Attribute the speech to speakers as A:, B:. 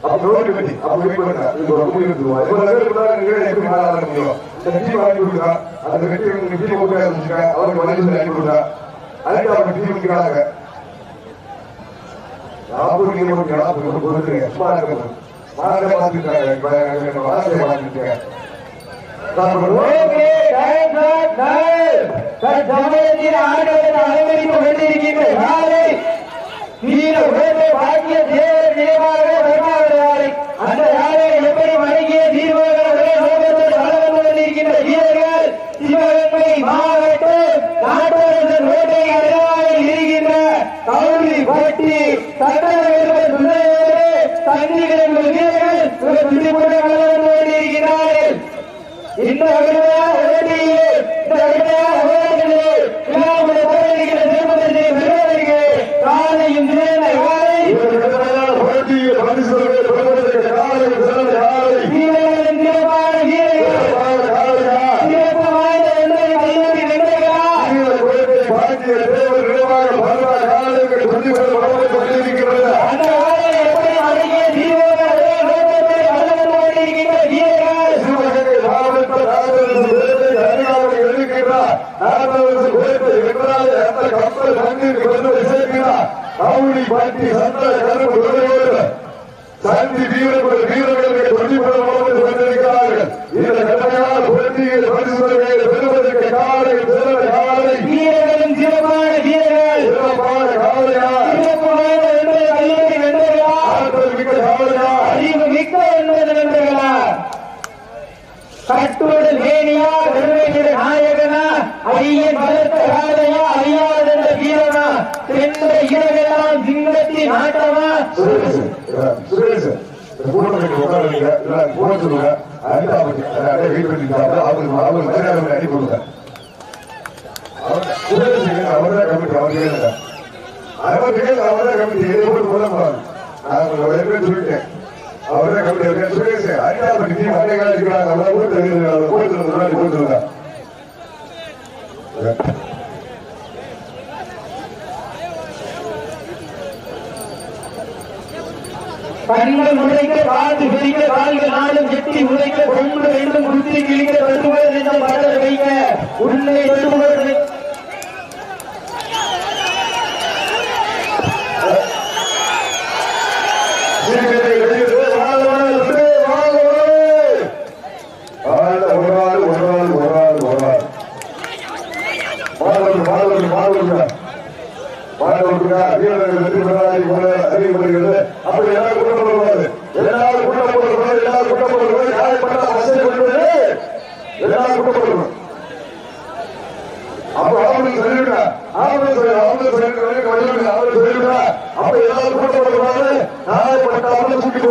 A: பண்ணாங்க அப்ப ரோடு கட்டி அப்ப வெயிட் ஒரு முடிவு எடுத்துருவோம் இப்ப நிறைய பேர் முடியும் வாங்கி கொடுத்தா அந்த கட்டி போட்டு அவருக்கு அனுப்பி கொடுத்தா அதுக்கு அவங்க நாற்பது கிலோமீட்டர் நாற்பது கொடுத்துருங்க சும்மா
B: ஷாட் டைம் தற்சமயத்தில் ஆட்டத்தில் அனுமதித்து கொண்டிருக்கின்ற யாரை வீர உடம்பை காலை வீரர்களின் சிறப்பான வீரர்கள்
A: சந்தி வீரர்கள் வீரர்களுக்கு தொழில்படுவோடு கொண்டிருக்கிறார்கள் இந்த கடுமையான போட்டியில் பரிசுகளை பெறுவதற்கு காலை சிறந்த காலை.
B: வீரர்களின் சிறப்பான வீரர்கள்.
A: சிறப்பான காலையா?
B: சிறப்பு வாய்ந்த என்பதை கல்லூரி வென்றர்களா
A: ஆற்றல் மிக்க காலையா?
B: அறிவு மிக்க என்பது நண்பர்களா கட்டோடு மேனியா சென்ற சிங்கத்தின் ஆட்டமா
A: சுரேஷ் இல்ல சொல்லுங்க அனிதா பத்தி அப்படியே வெயிட் பண்ணிட்டு அவருக்கு மரியாதை அனுப்பி கொடுங்க சுரேஷ் அவர்தான் கமிட்டி அவர் கேளுங்க அவர் கேள்வி அவர்தான் கமிட்டி இதை போட்டு சொல்ல கூடாது நான் ஒரு பேர் சொல்லிட்டேன் அவர்தான் கமிட்டி இருக்கேன் சுரேஷ் அனிதா பத்தி அதே காலம் இருக்கிறாங்க முன்னாடி போட்டுருங்க
B: கண்கள் முளைக்க காது பிரிக்க கால்கள் நாளும் எட்டி உழைக்க கொண்டு வேண்டும் குத்தி கிழிக்க வெட்டுவது என்ற வளர வைக்க. உன்னை வெட்டுவது
A: சீக்கிரத்தை வெளியிட்டு ஆள் மாணவர்கள் மாணவர்கள் மாணவர்கள் வீரர்கள் வெற்றி பெறாது எல்லாரும் அப்ப அவங்களுக்கு சொல்லிவிட்டா அவங்களுக்கு சொல்லி அவங்களுக்கு சொல்லிவிட்டா அவங்களுக்கு அப்ப எல்லாரும் கூட்டம் நாளை காயப்பட்ட அவங்களை தூக்கிட்டு